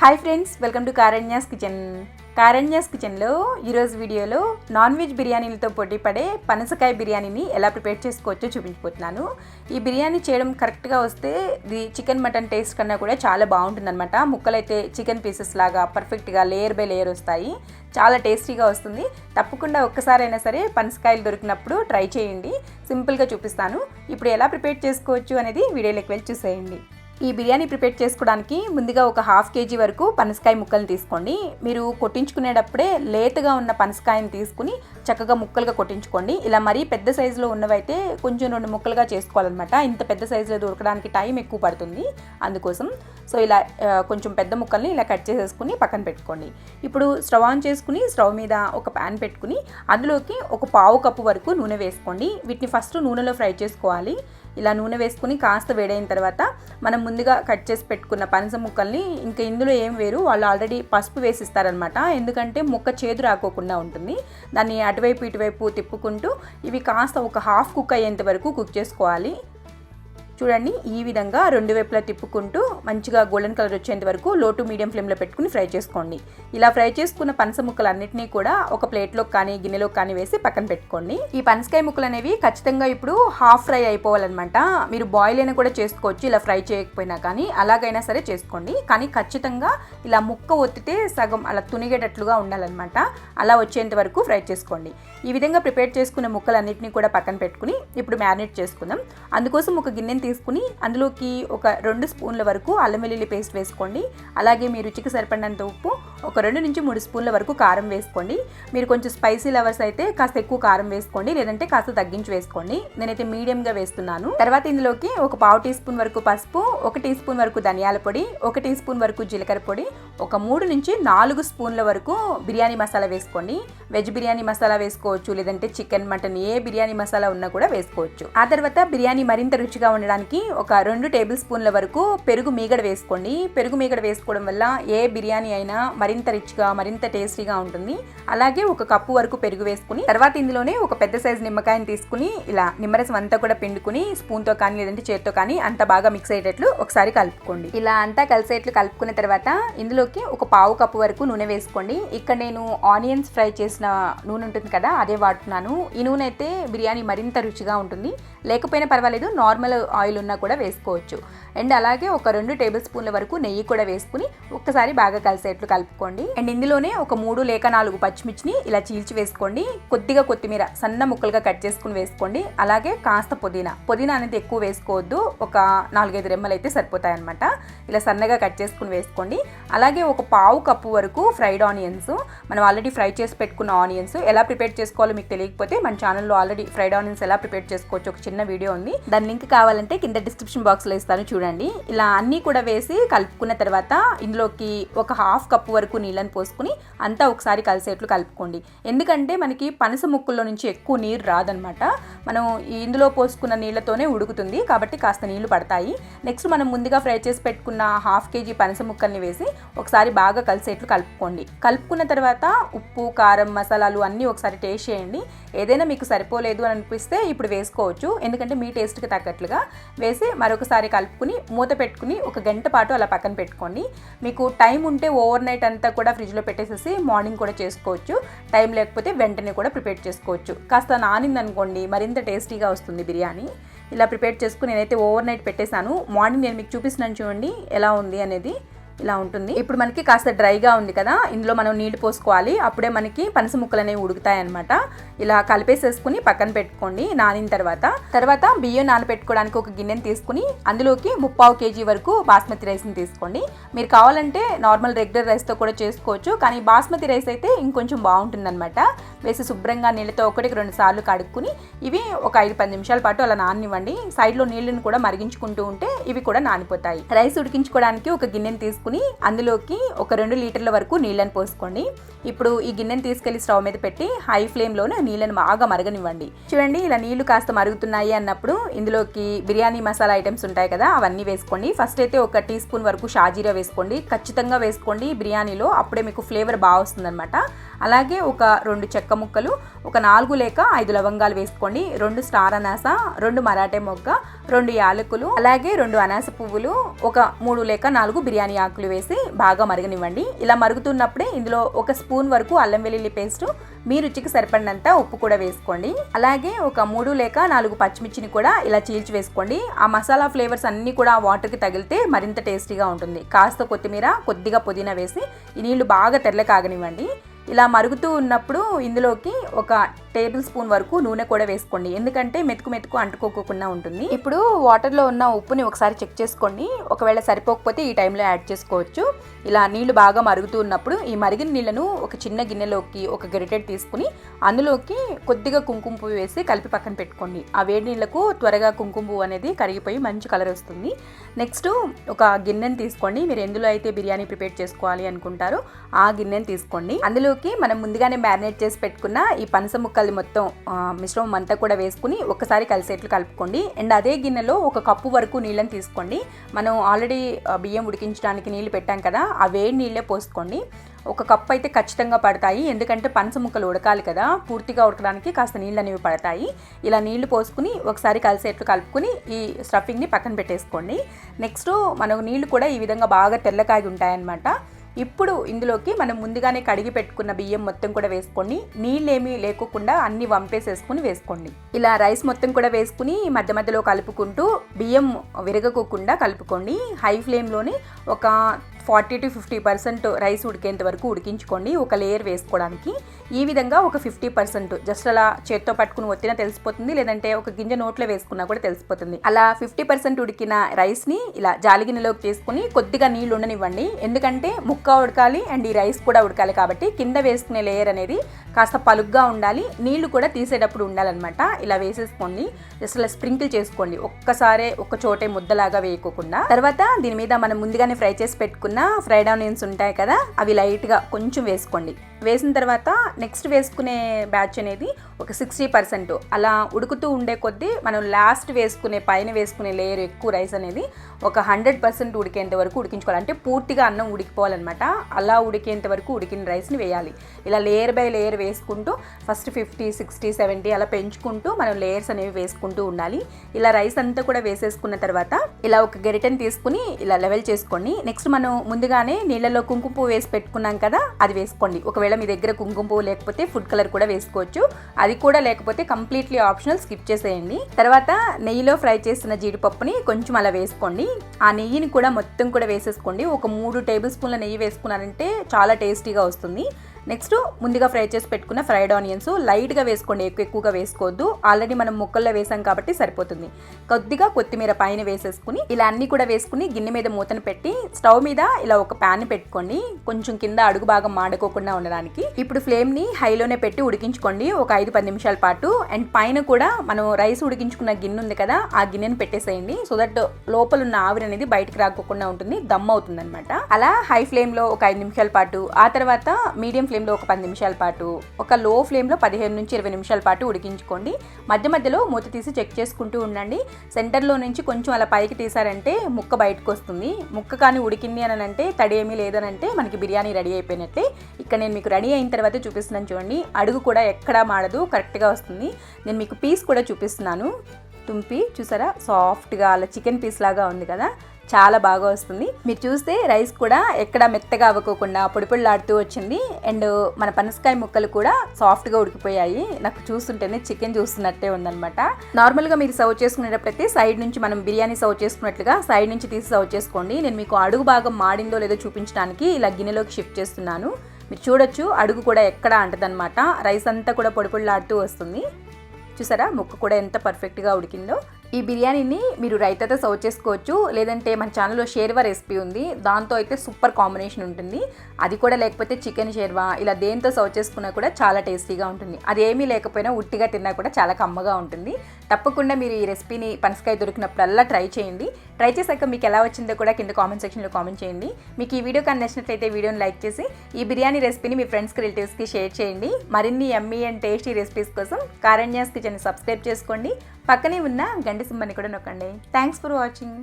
Hi friends welcome to Karanya's kitchen Karanya's కిచెన్లో ఈరోజు వీడియోలో నాన్ వెజ్ బిర్యానీలతో పోటీ పడే పనసకాయ బిర్యానీని ఎలా ప్రిపేర్ చేసుకోవచ్చో చూపించిపోతున్నాను ఈ బిర్యానీ చేయడం కరెక్ట్గా వస్తే ఇది చికెన్ మటన్ టేస్ట్ కన్నా కూడా చాలా బాగుంటుందన్నమాట. ముక్కలైతే చికెన్ పీసెస్ లాగా పర్ఫెక్ట్గా లేయర్ బై లేయర్ వస్తాయి. చాలా టేస్టీగా వస్తుంది. తప్పకుండా ఒక్కసారైనా సరే పనసకాయలు దొరికినప్పుడు ట్రై చేయండి. సింపుల్గా చూపిస్తాను. ఇప్పుడు ఎలా ప్రిపేర్ చేసుకోవచ్చు అనేది వీడియోలోకి వెళ్ళి చూసేయండి. ఈ బిర్యానీ ప్రిపేర్ చేసుకోవడానికి ముందుగా ఒక హాఫ్ కేజీ వరకు పనసకాయ ముక్కలు తీసుకోండి. మీరు కొట్టించుకునేటప్పుడే లేతగా ఉన్న పనసకాయని తీసుకుని చక్కగా ముక్కలుగా కొట్టించుకోండి. ఇలా మరీ పెద్ద సైజులో ఉన్నవైతే కొంచెం రెండు ముక్కలుగా చేసుకోవాలన్నమాట. ఇంత పెద్ద సైజులో దొరకడానికి టైం ఎక్కువ పడుతుంది. అందుకోసం సో ఇలా కొంచెం పెద్ద ముక్కల్ని ఇలా కట్ చేసేసుకుని పక్కన పెట్టుకోండి. ఇప్పుడు స్టవ్ ఆన్ చేసుకుని స్టవ్ మీద ఒక ప్యాన్ పెట్టుకుని అందులోకి ఒక పావు కప్పు వరకు నూనె వేసుకోండి. వీటిని ఫస్ట్ నూనెలో ఫ్రై చేసుకోవాలి. ఇలా నూనె వేసుకుని కాస్త వేడైన తర్వాత మనం ముందుగా కట్ చేసి పెట్టుకున్న పనస ముక్కల్ని ఇంకా ఇందులో ఏం వేరు వాళ్ళు ఆల్రెడీ పసుపు వేసిస్తారనమాట ఎందుకంటే ముక్క చేదు రాకోకుండా ఉంటుంది. దాన్ని అటువైపు ఇటువైపు తిప్పుకుంటూ ఇవి కాస్త ఒక హాఫ్ కుక్ అయ్యేంత వరకు కుక్ చేసుకోవాలి. చూడండి ఈ విధంగా రెండు వైపులా తిప్పుకుంటూ మంచిగా గోల్డెన్ కలర్ వచ్చేంత వరకు లో టు మీడియం ఫ్లేమ్లో పెట్టుకుని ఫ్రై చేసుకోండి. ఇలా ఫ్రై చేసుకున్న పనస ముక్కలు అన్నింటినీ కూడా ఒక ప్లేట్లో కానీ గిన్నెలో కానీ వేసి పక్కన పెట్టుకోండి. ఈ పనసకాయ ముక్కలు అనేవి ఖచ్చితంగా ఇప్పుడు హాఫ్ ఫ్రై అయిపోవాలన్నమాట. మీరు బాయిల్ అయినా కూడా చేసుకోవచ్చు ఇలా ఫ్రై చేయకపోయినా కానీ అలాగైనా సరే చేసుకోండి. కానీ ఖచ్చితంగా ఇలా ముక్క ఒత్తితే సగం అలా తునిగేటట్లుగా ఉండాలన్నమాట. అలా వచ్చేంత వరకు ఫ్రై చేసుకోండి. ఈ విధంగా ప్రిపేర్ చేసుకున్న ముక్కలన్నింటినీ కూడా పక్కన పెట్టుకుని ఇప్పుడు మ్యారినేట్ చేసుకుందాం. అందుకోసం ఒక గిన్నెని తీసుకుని అందులోకి ఒక రెండు స్పూన్ల వరకు అల్లం వెల్లుల్లి పేస్ట్ వేసుకోండి. అలాగే మీ రుచికి సరిపడినంత ఉప్పు ఒక రెండు నుంచి మూడు స్పూన్ల వరకు కారం వేసుకోండి. మీరు కొంచెం స్పైసీ లవర్స్ అయితే కాస్త ఎక్కువ కారం వేసుకోండి లేదంటే కాస్త తగ్గించి వేసుకోండి. నేనైతే మీడియంగా వేస్తున్నాను. తర్వాత ఇందులోకి ఒక పావు టీ స్పూన్ వరకు పసుపు ఒక టీ స్పూన్ వరకు ధనియాల పొడి ఒక టీ స్పూన్ వరకు జీలకర్ర పొడి ఒక మూడు నుంచి నాలుగు స్పూన్ల వరకు బిర్యానీ మసాలా వేసుకోండి. వెజ్ బిర్యానీ మసాలా వేసుకోవచ్చు లేదంటే చికెన్ మటన్ ఏ బిర్యానీ మసాలా ఉన్నా కూడా వేసుకోవచ్చు. ఆ తర్వాత బిర్యానీ మరింత రుచిగా ఉండడానికి ఒక రెండు టేబుల్ స్పూన్ల వరకు పెరుగు మీగడ వేసుకోండి. పెరుగు మీగడ వేసుకోవడం వల్ల ఏ బిర్యానీ అయినా మరింత రిచ్గా మరింత టేస్టీగా ఉంటుంది. అలాగే ఒక కప్పు వరకు పెరుగు వేసుకుని తర్వాత ఇందులోనే ఒక పెద్ద సైజు నిమ్మకాయని తీసుకుని ఇలా నిమ్మరసం అంతా కూడా పిండుకుని స్పూన్తో కానీ లేదంటే చేత్తో కానీ అంత బాగా మిక్స్ అయ్యేటట్లు ఒకసారి కలుపుకోండి. ఇలా అంతా కలిసేట్లు కలుపుకున్న తర్వాత ఇందులోకి ఒక పావు కప్పు వరకు నూనె వేసుకోండి. ఇక్కడ నేను ఆనియన్స్ ఫ్రై చేసిన నూనె ఉంటుంది కదా అదే వాడుతున్నాను. ఈ నూనె అయితే బిర్యానీ మరింత రుచిగా ఉంటుంది. లేకపోయినా పర్వాలేదు నార్మల్ ఆయిల్ ఆయిల్ ఉన్నా కూడా వేసుకోవచ్చు. అండ్ అలాగే ఒక రెండు టేబుల్ స్పూన్ల వరకు నెయ్యి కూడా వేసుకుని ఒక్కసారి బాగా కలిసేట్లు కలుపుకోండి. అండ్ ఇందులోనే ఒక మూడు లేక నాలుగు పచ్చిమిర్చిని ఇలా చీల్చి వేసుకోండి. కొద్దిగా కొత్తిమీర సన్న ముక్కలుగా కట్ చేసుకుని వేసుకోండి. అలాగే కాస్త పుదీనా. పుదీనా అనేది ఎక్కువ వేసుకోవద్దు. ఒక నాలుగైదు రెమ్మలు అయితే సరిపోతాయన్నమాట. ఇలా సన్నగా కట్ చేసుకుని వేసుకోండి. అలాగే ఒక పావు కప్పు వరకు ఫ్రైడ్ ఆనియన్స్. మనం ఆల్రెడీ ఫ్రై చేసి పెట్టుకున్న ఆనియన్స్. ఎలా ప్రిపేర్ చేసుకోవాలో మీకు తెలియకపోతే మన ఛానల్లో ఆల్రెడీ ఫ్రైడ్ ఆనియన్స్ ఎలా ప్రిపేర్ చేసుకోవచ్చు ఒక చిన్న వీడియో ఉంది. దాని లింక్ కావాలంటే కింద డిస్క్రిప్షన్ బాక్స్లో ఇస్తాను చూడండి. ఇలా అన్నీ కూడా వేసి కలుపుకున్న తర్వాత ఇందులోకి ఒక హాఫ్ కప్పు వరకు నీళ్ళని పోసుకుని అంతా ఒకసారి కలిసేట్లు కలుపుకోండి. ఎందుకంటే మనకి పనస ముక్కుల్లో నుంచి ఎక్కువ నీరు రాదనమాట. మనం ఇందులో పోసుకున్న నీళ్ళతోనే ఉడుకుతుంది కాబట్టి కాస్త నీళ్ళు పడతాయి. నెక్స్ట్ మనం ముందుగా ఫ్రై చేసి పెట్టుకున్న హాఫ్ కేజీ పనస ముక్కల్ని వేసి ఒకసారి బాగా కలిసేట్లు కలుపుకోండి. కలుపుకున్న తర్వాత ఉప్పు కారం మసాలాలు అన్నీ ఒకసారి టేస్ట్ చేయండి. ఏదైనా మీకు సరిపోలేదు అని అనిపిస్తే ఇప్పుడు వేసుకోవచ్చు. ఎందుకంటే మీ టేస్ట్కి తగ్గట్లుగా వేసి మరొకసారి కలుపుకుని మూత పెట్టుకుని ఒక గంట పాటు అలా పక్కన పెట్టుకోండి. మీకు టైం ఉంటే ఓవర్ నైట్ అంతా కూడా ఫ్రిడ్జ్లో పెట్టేసేసి మార్నింగ్ కూడా చేసుకోవచ్చు. టైం లేకపోతే వెంటనే కూడా ప్రిపేర్ చేసుకోవచ్చు. కాస్త నానింది అనుకోండి మరింత టేస్టీగా వస్తుంది బిర్యానీ. ఇలా ప్రిపేర్ చేసుకుని నేనైతే ఓవర్ నైట్ పెట్టేశాను. మార్నింగ్ నేను మీకు చూపిస్తున్నాను చూడండి ఎలా ఉంది అనేది. ఇలా ఉంటుంది. ఇప్పుడు మనకి కాస్త డ్రైగా ఉంది కదా ఇందులో మనం నీళ్ళు పోసుకోవాలి. అప్పుడే మనకి పనస ముక్కలు అనేవి ఉడుకుతాయి అనమాట ఇలా కలిపేసేసుకుని పక్కన పెట్టుకోండి నానిన తర్వాత. తర్వాత బియ్యం నానబెట్టుకోవడానికి ఒక గిన్నెని తీసుకుని అందులోకి ముప్పావు కేజీ వరకు బాస్మతి రైస్ని తీసుకోండి. మీరు కావాలంటే నార్మల్ రెగ్యులర్ రైస్తో కూడా చేసుకోవచ్చు కానీ బాస్మతి రైస్ అయితే ఇంకొంచెం బాగుంటుంది అనమాట వేసి శుభ్రంగా నీళ్ళతో ఒకటికి రెండు సార్లు కడుక్కుని ఇవి ఒక ఐదు పది నిమిషాల పాటు అలా నాననివ్వండి సైడ్లో నీళ్ళని కూడా మరిగించుకుంటూ ఉంటే ఇవి కూడా నానిపోతాయి. రైస్ ఉడికించుకోవడానికి ఒక గిన్నెని తీసుకుని అందులోకి ఒక రెండు లీటర్ల వరకు నీళ్ళని పోసుకోండి. ఇప్పుడు ఈ గిన్నెని తీసుకెళ్ళి స్టవ్ మీద పెట్టి హై ఫ్లేమ్లోనే నీళ్ళని బాగా మరగనివ్వండి. చూడండి ఇలా నీళ్ళు కాస్త మరుగుతున్నాయి అన్నప్పుడు ఇందులోకి బిర్యానీ మసాలా ఐటమ్స్ ఉంటాయి కదా అవన్నీ వేసుకోండి. ఫస్ట్ అయితే ఒక టీ స్పూన్ వరకు షాజీరా వేసుకోండి. ఖచ్చితంగా వేసుకోండి బిర్యానీలో అప్పుడే మీకు ఫ్లేవర్ బాగా వస్తుందన్నమాట. అలాగే ఒక రెండు చెక్క ముక్కలు ఒక నాలుగు లేక ఐదు లవంగాలు వేసుకోండి. రెండు స్టార్ అనాస రెండు మరాఠే మొగ్గ రెండు యాలకులు అలాగే రెండు అనాస పువ్వులు ఒక మూడు లేక నాలుగు బిర్యానీ ఆకు ముక్కలు వేసి బాగా మరగనివ్వండి. ఇలా మరుగుతున్నప్పుడే ఇందులో ఒక స్పూన్ వరకు అల్లం వెల్లుల్లి పేస్ట్ మీ రుచికి సరిపడినంత ఉప్పు కూడా వేసుకోండి. అలాగే ఒక మూడు లేక నాలుగు పచ్చిమిర్చిని కూడా ఇలా చీల్చి వేసుకోండి. ఆ మసాలా ఫ్లేవర్స్ అన్నీ కూడా ఆ వాటర్కి తగిలితే మరింత టేస్టీగా ఉంటుంది. కాస్త కొత్తిమీర కొద్దిగా పుదీనా వేసి ఈ నీళ్ళు బాగా తెల్ల కాగనివ్వండి. ఇలా మరుగుతూ ఉన్నప్పుడు ఇందులోకి ఒక టేబుల్ స్పూన్ వరకు నూనె కూడా వేసుకోండి. ఎందుకంటే మెతుకు మెతుకు అంటుకోకుండా ఉంటుంది. ఇప్పుడు వాటర్లో ఉన్న ఉప్పుని ఒకసారి చెక్ చేసుకోండి ఒకవేళ సరిపోకపోతే ఈ టైంలో యాడ్ చేసుకోవచ్చు. ఇలా నీళ్ళు బాగా మరుగుతూ ఉన్నప్పుడు ఈ మరిగిన నీళ్ళను ఒక చిన్న గిన్నెలోకి ఒక గరిటెడ్ తీసుకుని అందులోకి కొద్దిగా కుంకుమ పువ్వు వేసి కలిపి పక్కన పెట్టుకోండి. ఆ వేడి నీళ్ళకు త్వరగా కుంకుమ పువ్వు అనేది కరిగిపోయి మంచి కలర్ వస్తుంది. నెక్స్ట్ ఒక గిన్నెని తీసుకోండి. మీరు ఎందులో అయితే బిర్యానీ ప్రిపేర్ చేసుకోవాలి అనుకుంటారో ఆ గిన్నెని తీసుకోండి. అందులో అందులోకి మనం ముందుగానే మ్యారినేట్ చేసి పెట్టుకున్న ఈ పనస ముక్కలు మొత్తం మిశ్రమం అంతా కూడా వేసుకుని ఒకసారి కలిసేట్లు కలుపుకోండి. అండ్ అదే గిన్నెలో ఒక కప్పు వరకు నీళ్ళని తీసుకోండి. మనం ఆల్రెడీ బియ్యం ఉడికించడానికి నీళ్ళు పెట్టాం కదా ఆ వేడి నీళ్ళే పోసుకోండి. ఒక కప్పు అయితే ఖచ్చితంగా పడతాయి. ఎందుకంటే పనస ముక్కలు ఉడకాలి కదా పూర్తిగా ఉడకడానికి కాస్త నీళ్ళు అనేవి పడతాయి. ఇలా నీళ్ళు పోసుకుని ఒకసారి కలిసేట్లు కలుపుకుని ఈ స్టఫింగ్ని పక్కన పెట్టేసుకోండి. నెక్స్ట్ మనకు నీళ్ళు కూడా ఈ విధంగా బాగా తెల్లకాగి ఉంటాయన్నమాట. ఇప్పుడు ఇందులోకి మనం ముందుగానే కడిగి పెట్టుకున్న బియ్యం మొత్తం కూడా వేసుకొని నీళ్ళేమీ లేకోకుండా అన్ని వంపేసేసుకుని వేసుకోండి. ఇలా రైస్ మొత్తం కూడా వేసుకుని మధ్య మధ్యలో కలుపుకుంటూ బియ్యం విరగకోకుండా కలుపుకోండి. హై ఫ్లేమ్లోనే ఒక forty to fifty percent rice ఉడికేంత వరకు ఉడికించుకోండి. ఒక లేయర్ వేసుకోవడానికి. ఈ విధంగా ఒక ఫిఫ్టీ పర్సెంట్ జస్ట్ అలా చేత్తో పట్టుకుని ఒత్తినా తెలిసిపోతుంది. లేదంటే ఒక గింజ నోట్లో వేసుకున్నా కూడా తెలిసిపోతుంది. అలా ఫిఫ్టీ పర్సెంట్ ఉడికిన రైస్ని ఇలా జాలిగిన్నెలోకి తీసుకుని కొద్దిగా నీళ్ళు ఉండనివ్వండి. ఎందుకంటే ముక్క ఉడకాలి అండ్ ఈ రైస్ కూడా ఉడకాలి కాబట్టి కింద వేసుకునే లేయర్ అనేది కాస్త పలుగ్గా ఉండాలి. నీళ్ళు కూడా తీసేటప్పుడు ఉండాలన్నమాట. ఇలా వేసేసుకోండి. జస్ట్ అలా స్ప్రింకిల్ చేసుకోండి. ఒక్కసారే ఒక్క చోటే ముద్దలాగా వేయకోకుండా. తర్వాత దీని మీద మనం ముందుగానే ఫ్రై చేసి పెట్టుకున్న ఫ్రైడ్ ఆనియన్స్ ఉంటాయి కదా అవి లైట్గా కొంచెం వేసుకోండి. వేసిన తర్వాత నెక్స్ట్ వేసుకునే బ్యాచ్ అనేది ఒక సిక్స్టీ పర్సెంట్ అలా ఉడుకుతూ ఉండే కొద్దీ మనం లాస్ట్ వేసుకునే పైన వేసుకునే లేయర్ ఎక్కువ రైస్ అనేది ఒక హండ్రెడ్ పర్సెంట్ ఉడికేంత వరకు ఉడికించుకోవాలి. అంటే పూర్తిగా అన్నం ఉడికిపోవాలన్నమాట. అలా ఉడికేంత వరకు ఉడికిన రైస్ని వేయాలి. ఇలా లేయర్ బై లేయర్ వేసుకుంటూ ఫస్ట్ ఫిఫ్టీ సిక్స్టీ సెవెంటీ అలా పెంచుకుంటూ మనం లేయర్స్ అనేవి వేసుకుంటూ ఉండాలి. ఇలా రైస్ అంతా కూడా వేసేసుకున్న తర్వాత ఇలా ఒక గరిటెని తీసుకుని ఇలా లెవెల్ చేసుకోండి నెక్స్ట్ మనం ముందుగానే నీళ్ళలో కుంకుమ పువ్వు వేసి పెట్టుకున్నాం కదా అది వేసుకోండి. ఒకవేళ మీ దగ్గర కుంకుమ పువ్వు లేకపోతే ఫుడ్ కలర్ కూడా వేసుకోవచ్చు. అది కూడా లేకపోతే కంప్లీట్లీ ఆప్షనల్ స్కిప్ చేసేయండి. తర్వాత నెయ్యిలో ఫ్రై చేసిన జీడిపప్పుని కొంచెం అలా వేసుకోండి. ఆ నెయ్యిని కూడా మొత్తం కూడా వేసేసుకోండి. ఒక మూడు టేబుల్ స్పూన్ల నెయ్యి వేసుకున్నారంటే చాలా టేస్టీగా వస్తుంది. నెక్స్ట్ ముందుగా ఫ్రై చేసి పెట్టుకున్న ఫ్రైడ్ ఆనియన్స్. లైట్గా వేసుకోండి ఎక్కువ ఎక్కువగా వేసుకోవద్దు. ఆల్రెడీ మనం ముక్కల్లో వేసాం కాబట్టి సరిపోతుంది. కొద్దిగా కొత్తిమీర పైన వేసేసుకుని ఇలా అన్ని కూడా వేసుకుని గిన్నె మీద మూతను పెట్టి స్టవ్ మీద ఇలా ఒక ప్యాన్ పెట్టుకోండి. కొంచెం కింద అడుగు భాగం మాడుకోకుండా ఉండడానికి. ఇప్పుడు ఫ్లేమ్ని హైలోనే పెట్టి ఉడికించుకోండి. ఒక ఐదు పది నిమిషాల పాటు. అండ్ పైన కూడా మనం రైస్ ఉడికించుకున్న గిన్నె ఉంది కదా ఆ గిన్నెను పెట్టేసేయండి. సో దట్ లోపల ఉన్న ఆవిరి అనేది బయటకు రాకోకుండా ఉంటుంది దమ్ అవుతుంది అనమాట అలా హై ఫ్లేమ్లో ఒక ఐదు నిమిషాల పాటు. ఆ తర్వాత మీడియం ఫ్లేమ్లో ఒక పది నిమిషాల పాటు ఒక లో ఫ్లేమ్లో పదిహేను నుంచి ఇరవై నిమిషాల పాటు ఉడికించుకోండి. మధ్య మధ్యలో మూత తీసి చెక్ చేసుకుంటూ ఉండండి. సెంటర్లో నుంచి కొంచెం అలా పైకి తీసారంటే ముక్క బయటకు వస్తుంది. ముక్క కానీ ఉడికింది అని అంటే తడి ఏమీ లేదనంటే మనకి బిర్యానీ రెడీ అయిపోయినట్లే ఇక్కడ నేను మీకు రెడీ అయిన తర్వాత చూపిస్తున్నాను చూడండి. అడుగు కూడా ఎక్కడా మాడదు కరెక్ట్గా వస్తుంది. నేను మీకు పీస్ కూడా చూపిస్తున్నాను. తుంపి చూసారా? సాఫ్ట్గా అలా చికెన్ పీస్ లాగా ఉంది కదా. చాలా బాగా వస్తుంది. మీరు చూస్తే రైస్ కూడా ఎక్కడ మెత్తగా అవ్వకోకుండా పొడిపొడిలాడుతూ వచ్చింది. అండ్ మన పనసకాయ ముక్కలు కూడా సాఫ్ట్గా ఉడికిపోయాయి. నాకు చూస్తుంటేనే చికెన్ చూస్తున్నట్టే ఉందనమాట నార్మల్గా మీరు సర్వ్ చేసుకునేటప్పుడైతే సైడ్ నుంచి మనం బిర్యానీ సర్వ్ చేసుకున్నట్లుగా సైడ్ నుంచి తీసి సర్వ్ చేసుకోండి. నేను మీకు అడుగు భాగం మాడిందో లేదో చూపించడానికి ఇలా గిన్నెలోకి షిఫ్ట్ చేస్తున్నాను. మీరు చూడొచ్చు అడుగు కూడా ఎక్కడ అంటదనమాట రైస్ అంతా కూడా పొడిపొడిలాడుతూ వస్తుంది. చూసారా? ముక్క కూడా ఎంత పర్ఫెక్ట్గా ఉడికిందో. ఈ బిర్యానీని మీరు రైతాతో సర్వ్ చేసుకోవచ్చు. లేదంటే మన ఛానల్లో షేర్వా రెసిపీ ఉంది. దాంతో అయితే సూపర్ కాంబినేషన్ ఉంటుంది. అది కూడా లేకపోతే చికెన్ షేర్వా ఇలా దేంతో సర్వ్ చేసుకున్నా కూడా చాలా టేస్టీగా ఉంటుంది. అది ఏమీ లేకపోయినా ఉట్టిగా తిన్నా కూడా చాలా కమ్మగా ఉంటుంది. తప్పకుండా మీరు ఈ రెసిపీని పనసకాయ దొరికినప్పుడల్లా ట్రై చేయండి. ట్రై చేశాక మీకు ఎలా వచ్చిందో కూడా కింద కామెంట్ సెక్షన్లో కామెంట్ చేయండి. మీకు ఈ వీడియో కానీ నచ్చినట్లయితే వీడియోని లైక్ చేసి ఈ బిర్యానీ రెసిపీని మీ ఫ్రెండ్స్కి రిలేటివ్స్కి షేర్ చేయండి. మరిన్ని ఎమ్మీ అండ్ టేస్టీ రెసిపీస్ కోసం కారణ్యాస్ కిచెన్ సబ్స్క్రైబ్ చేసుకోండి. పక్కనే ఉన్న గంట సింబని కూడా నొక్కండి. Thanks for watching.